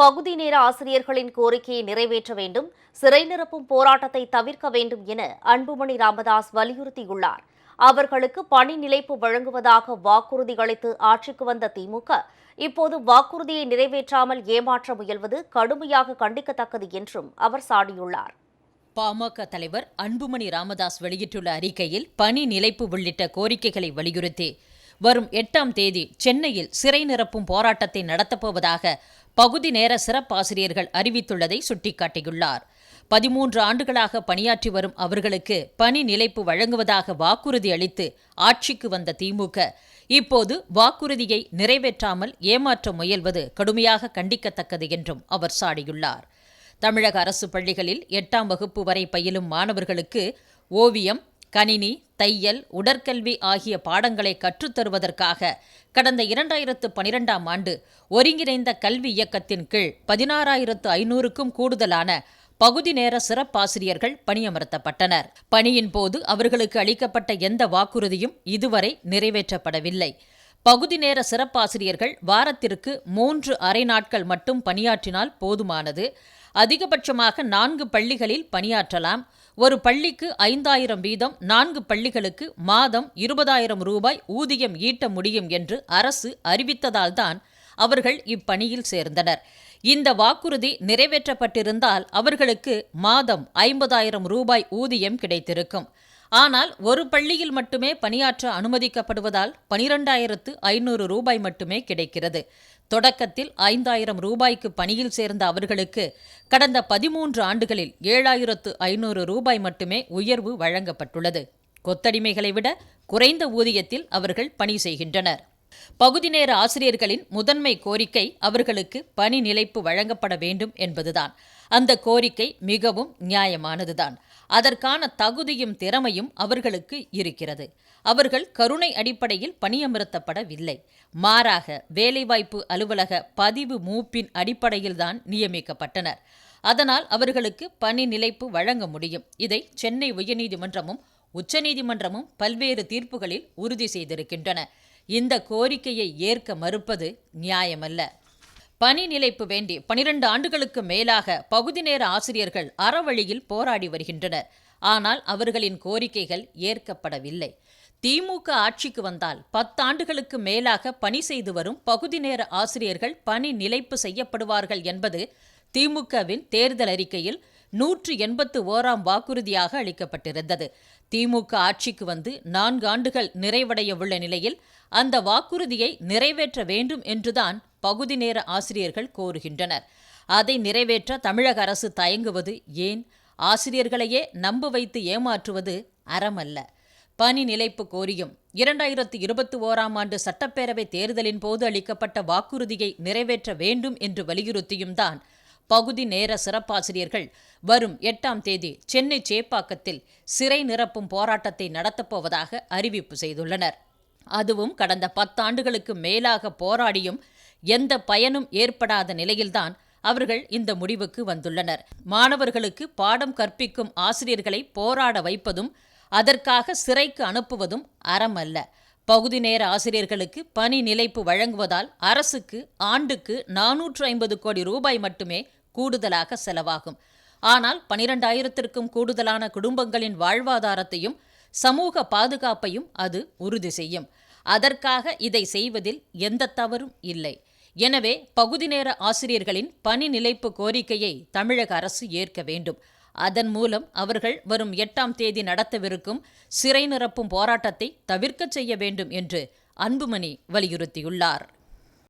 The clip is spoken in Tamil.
பகுதி நேர ஆசிரியர்களின் கோரிக்கையை நிறைவேற்ற வேண்டும் சிறை நிரப்பும் போராட்டத்தை தவிர்க்க வேண்டும் என அன்புமணி ராமதாஸ் வலியுறுத்தியுள்ளார். அவர்களுக்கு பணி நிலைப்பு வழங்குவதாக வாக்குறுதி அளித்து ஆட்சிக்கு வந்த திமுக இப்போது வாக்குறுதியை நிறைவேற்றாமல் ஏமாற்ற முயல்வது கடுமையாக கண்டிக்கத்தக்கது என்றும் அவர் சாடியுள்ளார். பாமக தலைவர் அன்புமணி ராமதாஸ் வெளியிட்டுள்ள அறிக்கையில் பணி நிலைப்பு உள்ளிட்ட கோரிக்கைகளை வலியுறுத்தி வரும் எட்டாம் தேதி சென்னையில் சிறை நிரப்பும் போராட்டத்தை நடத்தப்போவதாக பகுதி நேர சிறப்பாசிரியர்கள் அறிவித்துள்ளதை சுட்டிக்காட்டியுள்ளார். பதிமூன்று ஆண்டுகளாக பணியாற்றி வரும் அவர்களுக்கு பணி நிலைப்பு வழங்குவதாக வாக்குறுதி அளித்து ஆட்சிக்கு வந்த திமுக இப்போது வாக்குறுதியை நிறைவேற்றாமல் ஏமாற்ற முயல்வது கடுமையாக கண்டிக்கத்தக்கது என்றும் அவர் சாடியுள்ளார். தமிழக அரசு பள்ளிகளில் எட்டாம் வகுப்பு வரை பயிலும் மாணவர்களுக்கு ஓவியம் கணினி தையல் உடற்கல்வி ஆகிய பாடங்களை கற்றுத்தருவதற்காக கடந்த இரண்டாயிரத்து பனிரெண்டாம் ஆண்டு ஒருங்கிணைந்த கல்வி இயக்கத்தின் கீழ் பதினாறாயிரத்து ஐநூறுக்கும் கூடுதலான பகுதி நேர சிறப்பாசிரியர்கள் பணியமர்த்தப்பட்டனர். பணியின் போது அவர்களுக்கு அளிக்கப்பட்ட எந்த வாக்குறுதியும் இதுவரை நிறைவேற்றப்படவில்லை. பகுதி நேர சிறப்பாசிரியர்கள் வாரத்திற்கு மூன்று அரை நாட்கள் மட்டும் பணியாற்றினால் போதுமானது. அதிகபட்சமாக நான்கு பள்ளிகளில் பணியாற்றலாம். ஒரு பள்ளிக்கு ஐந்தாயிரம் வீதம் நான்கு பள்ளிகளுக்கு மாதம் இருபதாயிரம் ரூபாய் ஊதியம் ஈட்ட முடியும் என்று அரசு அறிவித்ததால்தான் அவர்கள் இப்பணியில் சேர்ந்தனர். இந்த வாக்குறுதி நிறைவேற்றப்பட்டிருந்தால் அவர்களுக்கு மாதம் ஐம்பதாயிரம் ரூபாய் ஊதியம் கிடைத்திருக்கும். ஆனால் ஒரு பள்ளியில் மட்டுமே பணியாற்ற அனுமதிக்கப்படுவதால் பனிரெண்டாயிரத்து ஐநூறு ரூபாய் மட்டுமே கிடைக்கிறது. தொடக்கத்தில் ஐந்தாயிரம் ரூபாய்க்கு பணியில் சேர்ந்த அவர்களுக்கு கடந்த பதிமூன்று ஆண்டுகளில் ஏழாயிரத்து ஐநூறு ரூபாய் மட்டுமே உயர்வு வழங்கப்பட்டுள்ளது. கொத்தடிமைகளை விட குறைந்த ஊதியத்தில் அவர்கள் பணி செய்கின்றனர். பகுதி நேர ஆசிரியர்களின் முதன்மை கோரிக்கை அவர்களுக்கு பணி நிலைப்பு வழங்கப்பட வேண்டும் என்பதுதான். அந்த கோரிக்கை மிகவும் நியாயமானதுதான். அதற்கான தகுதியும் திறமையும் அவர்களுக்கு இருக்கிறது. அவர்கள் கருணை அடிப்படையில் பணியமர்த்தப்படவில்லை. மாறாக வேலைவாய்ப்பு அலுவலக பதிவு மூப்பின் அடிப்படையில்தான் நியமிக்கப்பட்டனர். அதனால் அவர்களுக்கு பணி நிலைப்பு வழங்க முடியும். இதை சென்னை உயர்நீதிமன்றமும் உச்சநீதிமன்றமும் பல்வேறு தீர்ப்புகளில் உறுதி செய்திருக்கின்றன. இந்த கோரிக்கையை ஏற்க மறுப்பது நியாயமல்ல. பணி நிலைப்பு வேண்டி பனிரெண்டு ஆண்டுகளுக்கு மேலாக பகுதி நேர ஆசிரியர்கள் அறவழியில் போராடி வருகின்றனர். ஆனால் அவர்களின் கோரிக்கைகள் ஏற்கப்படவில்லை. திமுக ஆட்சிக்கு வந்தால் பத்தாண்டுகளுக்கு மேலாக பணி செய்து வரும் பகுதி நேர ஆசிரியர்கள் பணி நிலைப்பு செய்யப்படுவார்கள் என்பது திமுகவின் தேர்தல் அறிக்கையில் நூற்று எண்பத்து ஓராம் வாக்குறுதியாக அளிக்கப்பட்டிருந்தது. திமுக ஆட்சிக்கு வந்து நான்கு ஆண்டுகள் நிறைவடைய உள்ள நிலையில் அந்த வாக்குறுதியை நிறைவேற்ற வேண்டும் என்றுதான் பகுதி நேர ஆசிரியர்கள் கோருகின்றனர். அதை நிறைவேற்ற தமிழக அரசு தயங்குவது ஏன்? ஆசிரியர்களையே நம்ப வைத்து ஏமாற்றுவது அறமல்ல. பணி நிலைப்பு கோரியும். இரண்டாயிரத்து இருபத்தி ஓராம் ஆண்டு சட்டப்பேரவை தேர்தலின் போது அளிக்கப்பட்ட வாக்குறுதியை நிறைவேற்ற வேண்டும் என்று வலியுறுத்தியும் தான் பகுதி நேர சிறப்பாசிரியர்கள் வரும் எட்டாம் தேதி சென்னை சேப்பாக்கத்தில் சிறை நிரப்பும் போராட்டத்தை நடத்தப்போவதாக அறிவிப்பு செய்துள்ளனர். அதுவும் கடந்த பத்தாண்டுகளுக்கு மேலாக போராடியும் எந்த பயனும் ஏற்படாத நிலையில்தான் அவர்கள் இந்த முடிவுக்கு வந்துள்ளனர். மாணவர்களுக்கு பாடம் கற்பிக்கும் ஆசிரியர்களை போராட வைப்பதும் அதற்காக சிறைக்கு அனுப்புவதும் அறம் அல்ல பகுதி நேர ஆசிரியர்களுக்கு பணி நிலைப்பு வழங்குவதால் அரசுக்கு ஆண்டுக்கு நானூற்று ஐம்பது கோடி ரூபாய் மட்டுமே கூடுதலாக செலவாகும். ஆனால் பனிரெண்டாயிரத்திற்கும் கூடுதலான குடும்பங்களின் வாழ்வாதாரத்தையும் சமூக பாதுகாப்பையும் அது உறுதி செய்யும். அதற்காக இதை செய்வதில் எந்த தவறும் இல்லை. எனவே பகுதி நேர ஆசிரியர்களின் பணி நிலைப்பு கோரிக்கையை தமிழக அரசு ஏற்க வேண்டும். அதன் மூலம் அவர்கள் வரும் எட்டாம் தேதி நடத்தவிருக்கும் சிறை நிரப்பும் போராட்டத்தை தவிர்க்கச் செய்ய வேண்டும் என்று அன்புமணி வலியுறுத்தியுள்ளார்.